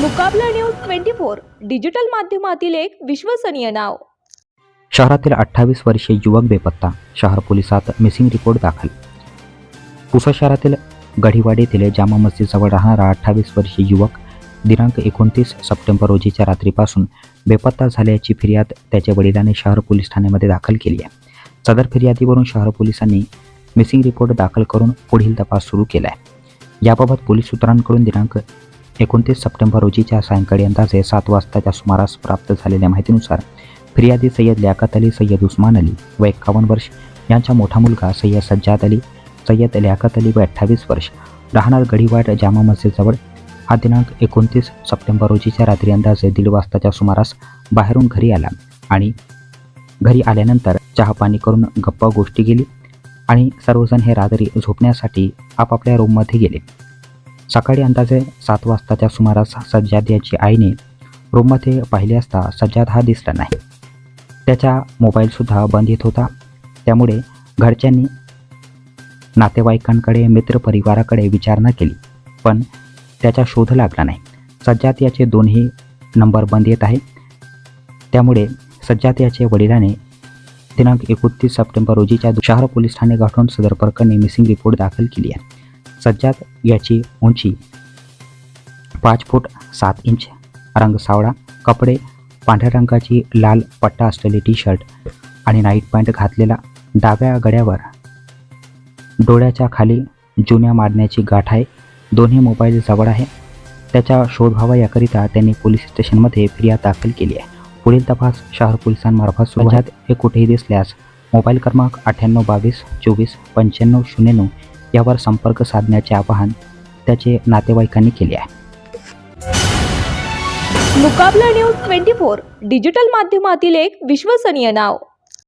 Mukabala news twenty four digital माध्यमातील एक विश्वसनीय नाव. शहरातील अठ्ठावीस वर्षीय युवक बेपत्ता शहर पोलिसात मिसिंग रिपोर्ट दाखल. पुसा शहरातील गढीवाडी येथील जामा मस्जिदजवळ राहणारा अठ्ठावीस वर्षीय युवक दिनांक एकोणतीस सप्टेंबर रोजीच्या रात्रीपासून बेपत्ता झाल्याची फिर्याद त्याच्या वडिलांनी शहर पोलीस ठाण्यामध्ये दाखल केली आहे. सदर फिर्यादीवरून शहर पोलिसांनी मिसिंग रिपोर्ट दाखल करून पुढील तपास सुरू केला आहे. याबाबत पोलीस सूत्रांकडून दिनांक एकोणतीस सप्टेंबर रोजीच्या सायंकाळी अंदाजे सात वाजताच्या सुमारास प्राप्त झालेल्या माहितीनुसार फिर्यादी सय्यद लियाकत अली सय्यद उस्मान अली व एक्कावन्न वर्ष यांचा मोठा मुलगा सय्यद सज्जाद अली सय्यद लियाकत अली व अठ्ठावीस वर्ष राहणार गढीवाड जामा मस्जिदजवळ हा दिनांक एकोणतीस सप्टेंबर रोजीच्या रात्री अंदाजे दीड वाजताच्या सुमारास बाहेरून घरी आला आणि घरी आल्यानंतर चहापाणी करून गप्पा गोष्टी गेली आणि सर्वजण हे रात्री झोपण्यासाठी आपापल्या रूममध्ये गेले. सकाळी अंदाजे सात वाजताच्या सुमारास सज्जाद याची आईने रूममध्ये पाहिले असता सज्जाद हा दिसला नाही. त्याचा मोबाईलसुद्धा बंद येत होता. त्यामुळे घरच्यांनी नातेवाईकांकडे मित्रपरिवाराकडे विचारणा केली. पण त्याचा शोध लागला नाही. सज्जात याचे दोन्ही नंबर बंद येत आहे त्यामुळे सज्जात याचे वडिलाने दिनांक एकोणतीस सप्टेंबर रोजीच्या शहर पोलीस ठाणे गाठून सदर प्रकरणी मिसिंग रिपोर्ट दाखल केली आहे. सज्जात याची उंची पाच फूट सात इंच रंग सावळा कपडे पांढऱ्या रंगाची लाल पट्टा असलेली टी शर्ट आणि नाईट पॅन्ट घातलेला डाव्या गड्यावर डोळ्याच्या खाली जुन्या मारण्याची गाठ आहे दोन्ही मोबाईल जवळ आहे. त्याचा शोध व्हावा याकरिता त्यांनी पोलीस स्टेशनमध्ये फिर्याद दाखल केली आहे. पुढील तपास शहर पोलिसांमार्फत सुरू हे कुठेही दिसल्यास मोबाईल क्रमांक अठ्ठ्याण्णव बावीस चोवीस पंच्याण्णव शून्य नऊ यावर संपर्क साधण्याचे आवाहन त्याचे नातेवाईकांनी केले आहे. Mukabala news twenty four digital माध्यमातील एक विश्वसनीय नाव.